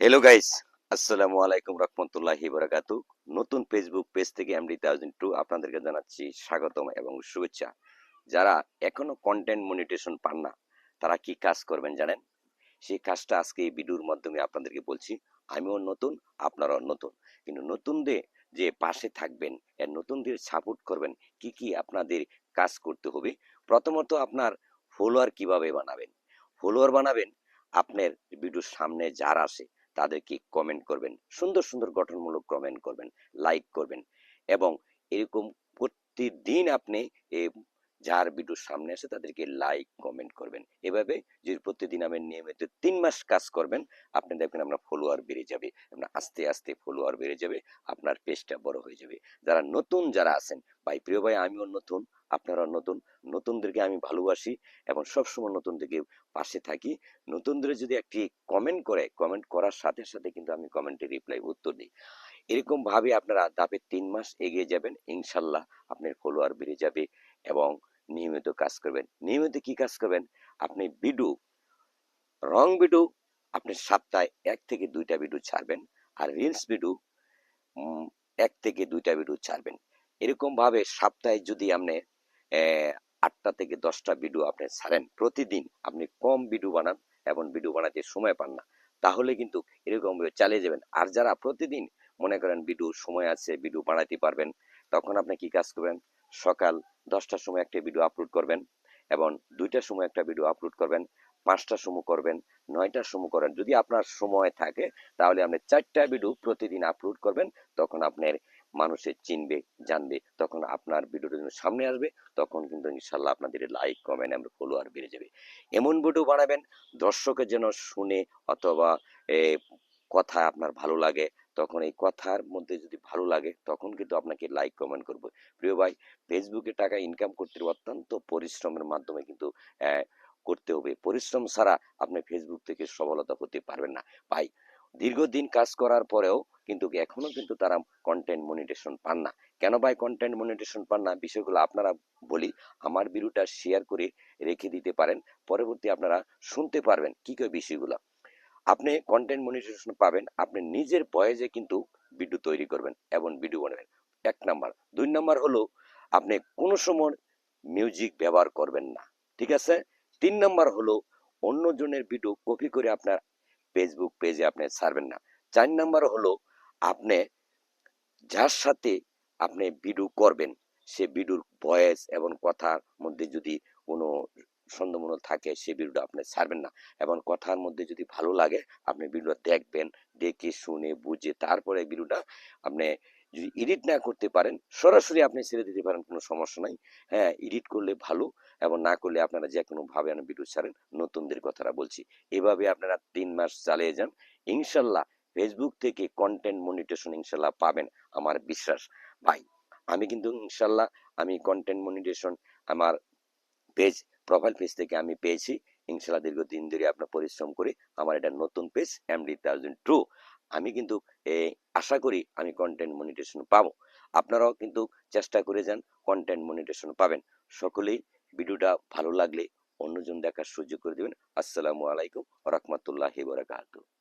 Hello guys আসসালামু আলাইকুম রহমতুল্লাহি বারাকাতু নতুন ফেসবুক পেজ থেকে এমডি থাউজেন্ড টু আপনাদেরকে জানাচ্ছি স্বাগতম এবং শুভেচ্ছা। যারা এখনও কন্টেন্ট মনিটেশন পান না, তারা কি কাজ করবেন জানেন? সেই কাজটা আজকে এই ভিডিওর মাধ্যমে আপনাদেরকে বলছি। আমিও নতুন, আপনারাও নতুন। কিন্তু নতুনদের যে পাশে থাকবেন এর নতুনদের সাপোর্ট করবেন, কি কি আপনাদের কাজ করতে হবে? প্রথমত আপনার ফলোয়ার কীভাবে বানাবেন? ফলোয়ার বানাবেন, আপনার ভিডিওর সামনে যারা আসে তাদেরকে কমেন্ট করবেন। সুন্দর সুন্দর গঠনমূলক কমেন্ট করবেন লাইক করবেন। এবং এরকম প্রতিদিন আপনি যার ভিডিওর সামনে আসে তাদেরকে লাইক কমেন্ট করবেন। এভাবে যদি প্রতিদিন আমি নিয়মিত তিন মাস কাজ করবেন, আপনি দেখবেন আপনার ফলোয়ার বেড়ে যাবে, আপনার আস্তে আস্তে ফলোয়ার বেড়ে যাবে, আপনার পেজটা বড় হয়ে যাবে। যারা নতুন যারা আছেন, ভাই, প্রিয় ভাই, আমিও নতুন আপনারা নতুন, নতুনদেরকে আমি ভালোবাসি এবং সবসময় নতুনদেরকে পাশে থাকি। নতুনদের যদি একটি কমেন্ট করে কমেন্ট করার সাথে সাথে কিন্তু আমি কমেন্টে রিপ্লাই উত্তর দিই। এরকম ভাবে আপনারা ধাপে তিন মাস এগিয়ে যাবেন, ইনশাল্লাহ আপনার ফলোয়ার বেড়ে যাবে এবং নিয়মিত কাজ করবেন। নিয়মিত কি কাজ করবেন? আপনি ভিডিও রং ভিডিও আপনি সপ্তাহে এক থেকে দুইটা ভিডিও ছাড়বেন আর রিলস ভিডিও এক থেকে দুইটা ভিডিও ছাড়বেন। এরকম ভাবে সপ্তাহে যদি আপনি আটটা থেকে দশটা ভিডিও আপনি ছাড়েন, প্রতিদিন আপনি কম ভিডিও বানান এবং ভিডিও বানাতে সময় পান না, তাহলে কিন্তু এরকম ভাবে চালিয়ে যাবেন। আর যারা প্রতিদিন মনে করেন ভিডিও সময় আছে ভিডিও বানাতে পারবেন, তখন আপনি কি কাজ করবেন? সকাল দশটার সময় একটা ভিডিও আপলোড করবেন এবং দুইটার সময় একটা ভিডিও আপলোড করবেন, পাঁচটার সময় করবেন, নয়টার সময় করেন যদি আপনার সময় থাকে, তাহলে আপনি চারটা ভিডিও প্রতিদিন আপলোড করবেন, তখন আপনার মানুষে চিনবে, জানবে, তখন আপনার ভিডিওটা যখন সামনে আসবে, তখন কিন্তু ইনশাল্লাহ আপনাদের লাইক কমেন্ট এবং ফলোয়ার বেড়ে যাবে। এমন ভিডিও বানাবেন, দর্শকের যেন শুনে অথবা কথা আপনার ভালো লাগে তখন এই কথার মধ্যে যদি ভালো লাগে, তখন কিন্তু আপনাকে লাইক কমেন্ট করব। প্রিয় ভাই ফেসবুকে টাকা ইনকাম করতে অত্যন্ত পরিশ্রমের মাধ্যমে কিন্তু করতে হবে। পরিশ্রম ছাড়া আপনি ফেসবুক থেকে সফলতা হতে পারবেন না। ভাই, দীর্ঘদিন কাজ করার পরেও কিন্তু এখনও কিন্তু তারা কন্টেন্ট মনিটেশন পান না। কেন ভাই কন্টেন্ট মনিটেশন পান না? বিষয়গুলো আপনারা বলি, আমার ভিডিওটা শেয়ার করে রেখে দিতে পারেন। পরবর্তী আপনারা শুনতে পারবেন। কি কি বিষয়গুলো? আপনি কন্টেন্ট মনিটাইজেশন পাবেন, আপনি নিজের বয়েজে কিন্তু ভিডিও তৈরি করবেন এবং ভিডিও বানাবেন। এক নাম্বার। দুই নাম্বার হলো, আপনি কোনো সময় মিউজিক ব্যবহার করবেন না, ঠিক আছে? তিন নাম্বার হলো, অন্যজনের ভিডিও কপি করে আপনার ফেসবুক পেজে আপনি ছাড়বেন না। চার নাম্বার হলো, আপনি যার সাথে আপনি ভিডিও করবেন, সে ভিডিওর ভয়েস এবং কথার মধ্যে যদি কোনো সন্দেহমূলক থাকে, সে ভিডিওটা আপনি ছাড়বেন না। এবং কথার মধ্যে যদি ভালো লাগে, আপনি ভিডিওটা দেখবেন, দেখে শুনে বুঝে তারপরে ভিডিওটা আপনি যদি এডিট না করতে পারেন, সরাসরি আপনি ছেড়ে দিতে পারেন, কোনো সমস্যা নাই। হ্যাঁ এডিট করলে ভালো এবং না করলে আপনারা যে কোনো ভাবে আপনি ভিডিও ছাড়েন, নতুনদের কথাটা বলছি। এভাবে আপনারা তিন মাস চালিয়ে যান। ইনশাল্লাহ ফেসবুক থেকে কন্টেন্ট মনিটেশন ইনশাল্লাহ পাবেন, আমার বিশ্বাস। ভাই, আমি কিন্তু ইনশাল্লাহ আমি কন্টেন্ট মনিটেশন আমার পেজ প্রোফাইল পেজ থেকে আমি পেয়েছি। ইনশাল্লাহ দীর্ঘদিন ধরে আপনার পরিশ্রম করে আমার এটা নতুন পেজ এমডি থাউজেন্ড টু আমি কিন্তু আশা করি আমি কন্টেন্ট মনিটেশন পাবো। আপনারাও কিন্তু চেষ্টা করে যান কন্টেন্ট মনিটেশন পাবেন। সকলেই ভিডিওটা ভালো লাগলে অন্যজন দেখার সুযোগ করে দেবেন। আসসালামু আলাইকুম রহমতুল্লাহ বারাকাতুহু।